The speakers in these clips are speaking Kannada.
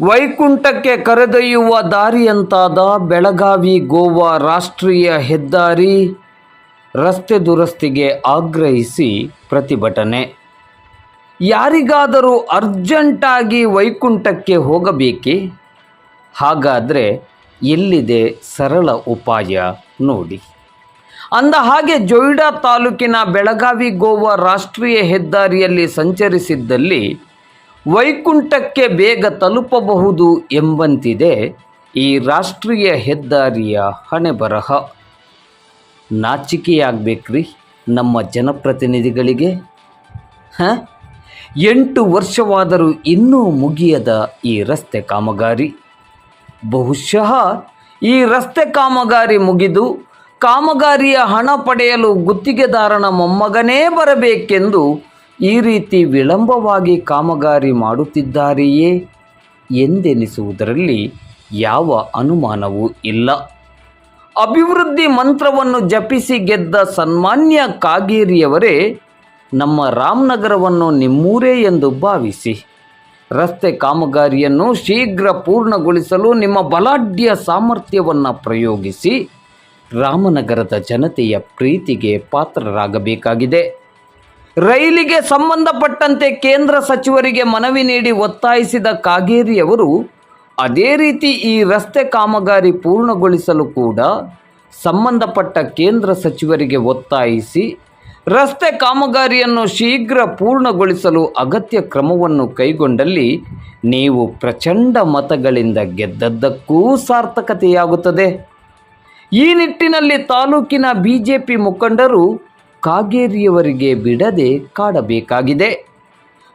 ವೈಕುಂಠಕ್ಕೆ ಕರೆದೊಯ್ಯುವ ದಾರಿಯಂತಾದ ಬೆಳಗಾವಿ ಗೋವಾ ರಾಷ್ಟ್ರೀಯ ಹೆದ್ದಾರಿ ರಸ್ತೆ ದುರಸ್ತಿಗೆ ಆಗ್ರಹಿಸಿ ಪ್ರತಿಭಟನೆ. ಯಾರಿಗಾದರೂ ಅರ್ಜೆಂಟಾಗಿ ವೈಕುಂಠಕ್ಕೆ ಹೋಗಬೇಕೆ? ಹಾಗಾದರೆ ಎಲ್ಲಿದೆ ಸರಳ ಉಪಾಯ ನೋಡಿ. ಅಂದ ಹಾಗೆ ಜೊಯ್ಡಾ ತಾಲೂಕಿನ ಬೆಳಗಾವಿ ಗೋವಾ ರಾಷ್ಟ್ರೀಯ ಹೆದ್ದಾರಿಯಲ್ಲಿ ಸಂಚರಿಸಿದ್ದಲ್ಲಿ ವೈಕುಂಠಕ್ಕೆ ಬೇಗ ತಲುಪಬಹುದು ಎಂಬಂತಿದೆ ಈ ರಾಷ್ಟ್ರೀಯ ಹೆದ್ದಾರಿಯ ಹಣೆಬರಹ ನಾಚಿಕೆಯಾಗಬೇಕ್ರಿ ನಮ್ಮ ಜನಪ್ರತಿನಿಧಿಗಳಿಗೆ. ಹಾಂ? ಎಂಟು ವರ್ಷವಾದರೂ ಇನ್ನೂ ಮುಗಿಯದ ಈ ರಸ್ತೆ ಕಾಮಗಾರಿ. ಬಹುಶಃ ಈ ರಸ್ತೆ ಕಾಮಗಾರಿ ಮುಗಿದು ಕಾಮಗಾರಿಯ ಹಣ ಪಡೆಯಲು ಗುತ್ತಿಗೆದಾರನ ಮೊಮ್ಮಗನೇ ಬರಬೇಕೆಂದು ಈ ರೀತಿ ವಿಳಂಬವಾಗಿ ಕಾಮಗಾರಿ ಮಾಡುತ್ತಿದ್ದಾರೆಯೇ ಎಂದೆನಿಸುವುದರಲ್ಲಿ ಯಾವ ಅನುಮಾನವೂ ಇಲ್ಲ. ಅಭಿವೃದ್ಧಿ ಮಂತ್ರವನ್ನು ಜಪಿಸಿ ಗೆದ್ದ ಸನ್ಮಾನ್ಯ ಕಾಗೇರಿಯವರೇ ನಮ್ಮ ರಾಮನಗರವನ್ನು ನಿಮ್ಮೂರೇ ಎಂದು ಭಾವಿಸಿ. ರಸ್ತೆ ಕಾಮಗಾರಿಯನ್ನು ಶೀಘ್ರ ಪೂರ್ಣಗೊಳಿಸಲು ನಿಮ್ಮ ಬಲಾಢ್ಯ ಸಾಮರ್ಥ್ಯವನ್ನು ಪ್ರಯೋಗಿಸಿ ರಾಮನಗರದ ಜನತೆಯ ಪ್ರೀತಿಗೆ ಪಾತ್ರರಾಗಬೇಕಾಗಿದೆ. ರೈಲಿಗೆ ಸಂಬಂಧಪಟ್ಟಂತೆ ಕೇಂದ್ರ ಸಚಿವರಿಗೆ ಮನವಿ ನೀಡಿ ಒತ್ತಾಯಿಸಿದ ಕಾಗೇರಿಯವರು, ಅದೇ ರೀತಿ ಈ ರಸ್ತೆ ಕಾಮಗಾರಿ ಪೂರ್ಣಗೊಳಿಸಲು ಕೂಡ ಸಂಬಂಧಪಟ್ಟ ಕೇಂದ್ರ ಸಚಿವರಿಗೆ ಒತ್ತಾಯಿಸಿ, ರಸ್ತೆ ಕಾಮಗಾರಿಯನ್ನು ಶೀಘ್ರ ಪೂರ್ಣಗೊಳಿಸಲು ಅಗತ್ಯ ಕ್ರಮವನ್ನು ಕೈಗೊಂಡಲ್ಲಿ ನೀವು ಪ್ರಚಂಡ ಮತಗಳಿಂದ ಗೆದ್ದದ್ದಕ್ಕೂ ಸಾರ್ಥಕತೆಯಾಗುತ್ತದೆ. ಈ ನಿಟ್ಟಿನಲ್ಲಿ ತಾಲೂಕಿನ ಬಿಜೆಪಿ ಮುಖಂಡರು ಕಾಗೇರಿಯವರಿಗೆ ಬಿಡದೆ ಕಾಡಬೇಕಾಗಿದೆ.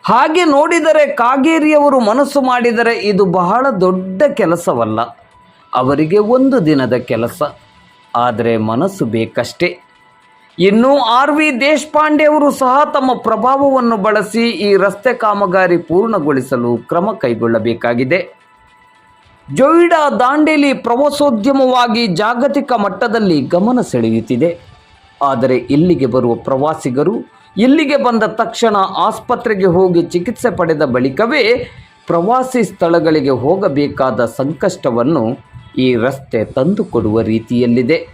ಹಾಗೆ ನೋಡಿದರೆ ಕಾಗೇರಿಯವರು ಮನಸ್ಸು ಮಾಡಿದರೆ ಇದು ಬಹಳ ದೊಡ್ಡ ಕೆಲಸವಲ್ಲ. ಅವರಿಗೆ ಒಂದು ದಿನದ ಕೆಲಸ, ಆದರೆ ಮನಸ್ಸು ಬೇಕಷ್ಟೇ. ಇನ್ನು ಆರ್ ವಿ ದೇಶಪಾಂಡೆ ಅವರು ಸಹ ತಮ್ಮ ಪ್ರಭಾವವನ್ನು ಬಳಸಿ ಈ ರಸ್ತೆ ಕಾಮಗಾರಿ ಪೂರ್ಣಗೊಳಿಸಲು ಕ್ರಮ ಕೈಗೊಳ್ಳಬೇಕಾಗಿದೆ. ಜೋಯಿಡಾ ದಾಂಡೇಲಿ ಪ್ರವಾಸೋದ್ಯಮವಾಗಿ ಜಾಗತಿಕ ಮಟ್ಟದಲ್ಲಿ ಗಮನ ಸೆಳೆಯುತ್ತಿದೆ. ಆದರೆ ಇಲ್ಲಿಗೆ ಬರುವ ಪ್ರವಾಸಿಗರು ಇಲ್ಲಿಗೆ ಬಂದ ತಕ್ಷಣ ಆಸ್ಪತ್ರೆಗೆ ಹೋಗಿ ಚಿಕಿತ್ಸೆ ಪಡೆದ ಬಳಿಕವೇ ಪ್ರವಾಸಿ ಸ್ಥಳಗಳಿಗೆ ಹೋಗಬೇಕಾದ ಸಂಕಷ್ಟವನ್ನು ಈ ರಸ್ತೆ ತಂದುಕೊಡುವ ರೀತಿಯಲ್ಲಿದೆ.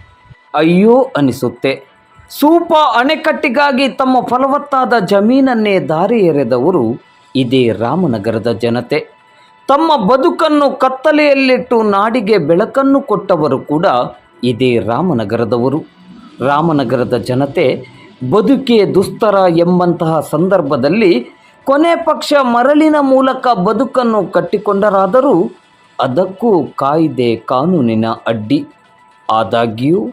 ಅಯ್ಯೋ ಅನಿಸುತ್ತೆ. ಸೂಪ ಅಣೆಕಟ್ಟಿಗಾಗಿ ತಮ್ಮ ಫಲವತ್ತಾದ ಜಮೀನನ್ನೇ ದಾರಿ ಎರೆದವರು ಇದೇ ರಾಮನಗರದ ಜನತೆ. ತಮ್ಮ ಬದುಕನ್ನು ಕತ್ತಲೆಯಲ್ಲಿಟ್ಟು ನಾಡಿಗೆ ಬೆಳಕನ್ನು ಕೊಟ್ಟವರು ಕೂಡ ಇದೇ ರಾಮನಗರದವರು. ರಾಮನಗರದ ಜನತೆ ಬದುಕೇ ದುಸ್ತರ ಎಂಬಂತಹ ಸಂದರ್ಭದಲ್ಲಿ ಕೊನೆ ಪಕ್ಷ ಮರಳಿನ ಮೂಲಕ ಬದುಕನ್ನು ಕಟ್ಟಿಕೊಂಡರಾದರೂ ಅದಕ್ಕೂ ಕಾಯ್ದೆ ಕಾನೂನಿನ ಅಡ್ಡಿ. ಆದಾಗ್ಯೂ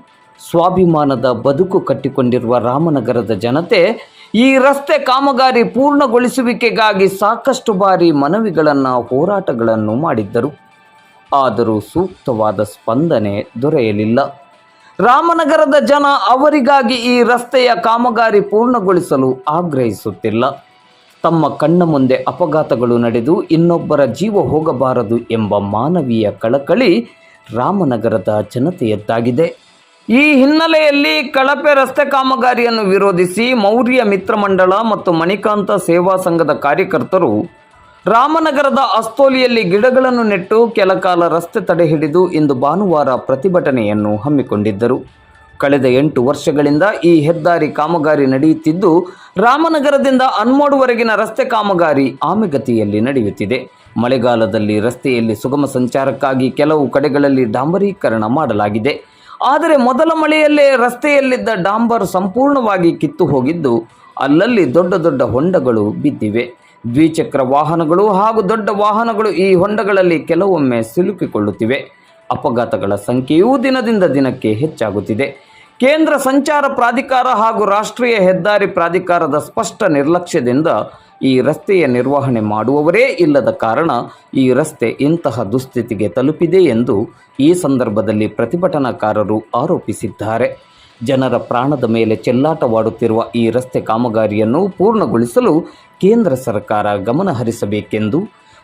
ಸ್ವಾಭಿಮಾನದ ಬದುಕು ಕಟ್ಟಿಕೊಂಡಿರುವ ರಾಮನಗರದ ಜನತೆ ಈ ರಸ್ತೆ ಕಾಮಗಾರಿ ಪೂರ್ಣಗೊಳಿಸುವಿಕೆಗಾಗಿ ಸಾಕಷ್ಟು ಬಾರಿ ಮನವಿಗಳನ್ನು, ಹೋರಾಟಗಳನ್ನು ಮಾಡಿದ್ದರು. ಆದರೂ ಸೂಕ್ತವಾದ ಸ್ಪಂದನೆ ದೊರೆಯಲಿಲ್ಲ. ರಾಮನಗರದ ಜನ ಅವರಿಗಾಗಿ ಈ ರಸ್ತೆಯ ಕಾಮಗಾರಿ ಪೂರ್ಣಗೊಳಿಸಲು ಆಗ್ರಹಿಸುತ್ತಿಲ್ಲ. ತಮ್ಮ ಕಣ್ಣ ಮುಂದೆ ಅಪಘಾತಗಳು ನಡೆದು ಇನ್ನೊಬ್ಬರ ಜೀವ ಹೋಗಬಾರದು ಎಂಬ ಮಾನವೀಯ ಕಳಕಳಿ ರಾಮನಗರದ ಜನತೆಯದ್ದಾಗಿದೆ. ಈ ಹಿನ್ನೆಲೆಯಲ್ಲಿ ಕಳಪೆ ರಸ್ತೆ ಕಾಮಗಾರಿಯನ್ನು ವಿರೋಧಿಸಿ ಮೌರ್ಯ ಮಿತ್ರಮಂಡಳ ಮತ್ತು ಮಣಿಕಾಂತ ಸೇವಾ ಸಂಘದ ಕಾರ್ಯಕರ್ತರು ರಾಮನಗರದ ಅಸ್ತೋಲಿಯಲ್ಲಿ ಗಿಡಗಳನ್ನು ನೆಟ್ಟು ಕೆಲಕಾಲ ರಸ್ತೆ ತಡೆ ಹಿಡಿದು ಇಂದು ಭಾನುವಾರ ಪ್ರತಿಭಟನೆಯನ್ನು ಹಮ್ಮಿಕೊಂಡಿದ್ದರು. ಕಳೆದ ಎಂಟು ವರ್ಷಗಳಿಂದ ಈ ಹೆದ್ದಾರಿ ಕಾಮಗಾರಿ ನಡೆಯುತ್ತಿದ್ದು, ರಾಮನಗರದಿಂದ ಅನ್ಮೋಡ್ವರೆಗಿನ ರಸ್ತೆ ಕಾಮಗಾರಿ ಆಮೆಗತಿಯಲ್ಲಿ ನಡೆಯುತ್ತಿದೆ. ಮಳೆಗಾಲದಲ್ಲಿ ರಸ್ತೆಯಲ್ಲಿ ಸುಗಮ ಸಂಚಾರಕ್ಕಾಗಿ ಕೆಲವು ಕಡೆಗಳಲ್ಲಿ ಡಾಂಬರೀಕರಣ ಮಾಡಲಾಗಿದೆ. ಆದರೆ ಮೊದಲ ಮಳೆಯಲ್ಲೇ ರಸ್ತೆಯಲ್ಲಿದ್ದ ಡಾಂಬರ್ ಸಂಪೂರ್ಣವಾಗಿ ಕಿತ್ತು ಹೋಗಿದ್ದು, ಅಲ್ಲಲ್ಲಿ ದೊಡ್ಡ ದೊಡ್ಡ ಹೊಂಡಗಳು ಬಿದ್ದಿವೆ. ದ್ವಿಚಕ್ರ ವಾಹನಗಳು ಹಾಗೂ ದೊಡ್ಡ ವಾಹನಗಳು ಈ ಹೊಂಡಗಳಲ್ಲಿ ಕೆಲವೊಮ್ಮೆ ಸಿಲುಕಿಕೊಳ್ಳುತ್ತಿವೆ. ಅಪಘಾತಗಳ ಸಂಖ್ಯೆಯೂ ದಿನದಿಂದ ದಿನಕ್ಕೆ ಹೆಚ್ಚಾಗುತ್ತಿದೆ. ಕೇಂದ್ರ ಸಂಚಾರ ಪ್ರಾಧಿಕಾರ ಹಾಗೂ ರಾಷ್ಟ್ರೀಯ ಹೆದ್ದಾರಿ ಪ್ರಾಧಿಕಾರದ ಸ್ಪಷ್ಟ ನಿರ್ಲಕ್ಷ್ಯದಿಂದ ಈ ರಸ್ತೆಯ ನಿರ್ವಹಣೆ ಮಾಡುವವರೇ ಇಲ್ಲದ ಕಾರಣ ಈ ರಸ್ತೆ ಇಂತಹ ದುಸ್ಥಿತಿಗೆ ತಲುಪಿದೆ ಎಂದು ಈ ಸಂದರ್ಭದಲ್ಲಿ ಪ್ರತಿಭಟನಾಕಾರರು ಆರೋಪಿಸಿದ್ದಾರೆ. ಜನರ ಪ್ರಾಣದ ಮೇಲೆ ಚೆಲ್ಲಾಟವಾಡುತ್ತಿರುವ ಈ ರಸ್ತೆ ಕಾಮಗಾರಿಯನ್ನು ಪೂರ್ಣಗೊಳಿಸಲು ಕೇಂದ್ರ ಸರ್ಕಾರ ಗಮನ ಹರಿಸಬೇಕೆಂದು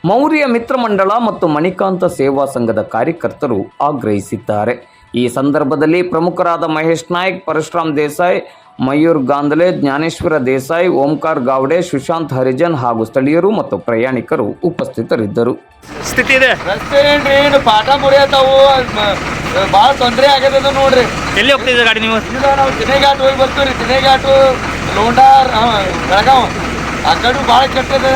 ಮೌರ್ಯ ಮಿತ್ರಮಂಡಳ ಮತ್ತು ಮಣಿಕಾಂತ ಸೇವಾ ಸಂಘದ ಕಾರ್ಯಕರ್ತರು ಆಗ್ರಹಿಸಿದ್ದಾರೆ. ಈ ಸಂದರ್ಭದಲ್ಲಿ ಪ್ರಮುಖರಾದ ಮಹೇಶ್ ನಾಯ್ಕ್ ಪರಶುರಾಮ್ ದೇಸಾಯಿ ಮಯೂರ್ ಗಾಂಧಲೆ ಜ್ಞಾನೇಶ್ವರ ದೇಸಾಯಿ ಓಂಕಾರ್ ಗಾವಡೆ ಸುಶಾಂತ್ ಹರಿಜನ್ ಹಾಗೂ ಸ್ಥಳೀಯರು ಮತ್ತು ಪ್ರಯಾಣಿಕರು ಉಪಸ್ಥಿತರಿದ್ದರು. ಸ್ಥಿತಿ ಇದೆ. ರಸ್ತೆ ಪಾಠ ಮುರಿಯತಾವು ಭಾಳ ತೊಂದರೆ ಆಗ್ಯದ ನೋಡ್ರಿ. ಎಲ್ಲಿ ಹೋಗ್ತಿದ್ರಿ ಗಾಡಿ ನೀವು? ಇಲ್ಲ ನಾವು ತಿನೇಘಾಟ್ ಹೋಗಿ ಬರ್ತೀವ್ರಿ ರೀ ತಿನೇಘಾಟು ಲೋಂಡಾರ್ ಬೆಳಗಾವ್. ಆ ಕಡೆ ಭಾಳ ಕೆಟ್ಟದ.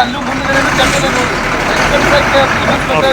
ಅಲ್ಲೂ ಮುಂದೆ ಕೆಟ್ಟದ ನೋಡ್ರಿ.